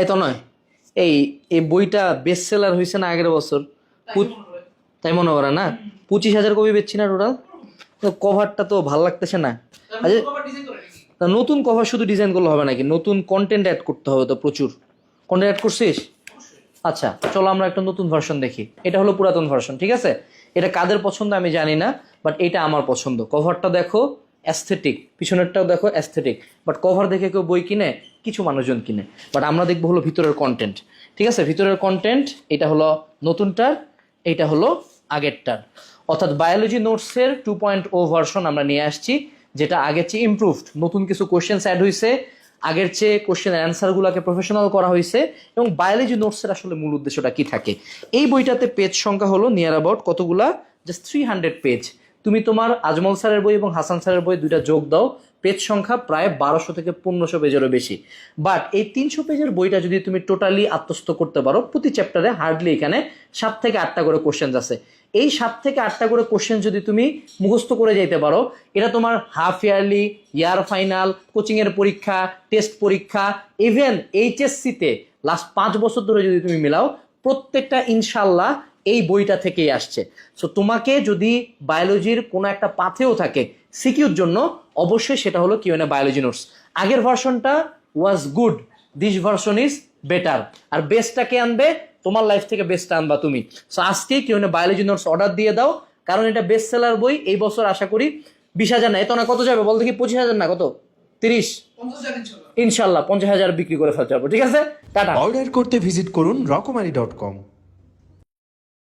এই তো নয়। এই এই বইটা বেস্ট সেলার হয়েছে না আগের বছর? তাই মনে করে না? পঁচিশ হাজার কপি বেচছি না টোটাল কভারটা তো ভালো লাগতেছে না। আচ্ছা নতুন কভার শুধু ডিজাইন করলে হবে নাকি? নতুন কন্টেন্ট অ্যাড করতে হবে তো প্রচুর। কন্টেন্ট অ্যাড করছিস? আচ্ছা চলো আমরা একটা নতুন ভার্সন দেখি। এটা হলো পুরাতন ভার্সন ঠিক আছে? এটা কাদের পছন্দ আমি জানি না বাট এটা আমার পছন্দ। কভারটা দেখো। অ্যাস্থেটিক পিছনেরটাও দেখো অ্যাস্থেটিক বাট কভার দেখে কেউ বই কিনে, কিছু মানুষজন কিনে। বাট আমরা দেখব হলো ভিতরের কন্টেন্ট ঠিক আছে? ভিতরের কন্টেন্ট এটা হলো নতুনটার এইটা হলো আগেরটার। অর্থাৎ বায়োলজি নোটসের টু পয়েন্ট ও ভার্সন আমরা নিয়ে আসছি, যেটা আগের চেয়ে ইমপ্রুভড নতুন কিছু কোশ্চেন্স অ্যাড হয়েছে আগের চেয়ে কোশ্চেন অ্যান্সারগুলোকে প্রফেশনাল করা হয়েছে এবং বায়োলজি নোটসের আসলে মূল উদ্দেশ্যটা কি থাকে? এই বইটাতে পেজ সংখ্যা হলো নিয়ার অ্যাবাউট কতগুলা? জাস্ট থ্রি হান্ড্রেড পেজ তুমি তোমার আজমল স্যারের বই এবং হাসান স্যারের বই দুইটা যোগ দাও, পেজ সংখ্যা প্রায় বারোশো থেকে পনেরোশো পেজেরও বেশি। বাট এই তিনশো পেজের বইটা যদি তুমি টোটালি আত্মস্থ করতে পারো, প্রতি চ্যাপ্টারে হার্ডলি এখানে সাত থেকে আটটা করে কোশ্চেন আছে। এই সাত থেকে আটটা করে কোশ্চেন যদি তুমি মুখস্থ করে যেতে পারো, এটা তোমার হাফ ইয়ারলি ইয়ার ফাইনাল কোচিংয়ের পরীক্ষা টেস্ট পরীক্ষা ইভেন এইচএসসিতে লাস্ট পাঁচ বছর ধরে যদি তুমি মিলাও, প্রত্যেকটা ইনশাল্লাহ এই বইটা থেকেই আসছে। সো তোমাকে যদি বায়োলজির কোনো একটা পাথেও থাকে সিকিউর জন্য অবশ্যই সেটা হলো কিউ বায়োলজি নোটস আগের ভার্সনটা was good this version is better আর বেস্টটাকে আনবে? তোমার লাইফ থেকে বেস্টটা আনবা তুমি। সো আজকেই কিউ বায়োলজি নোটস অর্ডার দিয়ে দাও কারণ এটা বেস্ট সেলার বই এই বছর আশা করি বিশ হাজার না এত না কত যাবে? বল দেখি পঁচিশ হাজার না কত? তিরিশ? ইনশাল্লাহ। পঞ্চাশ হাজার বিক্রি করে ফেলতে পারব ঠিক আছে? টাটা। অর্ডার করতে ভিজিট করুন রকমারি ডট কম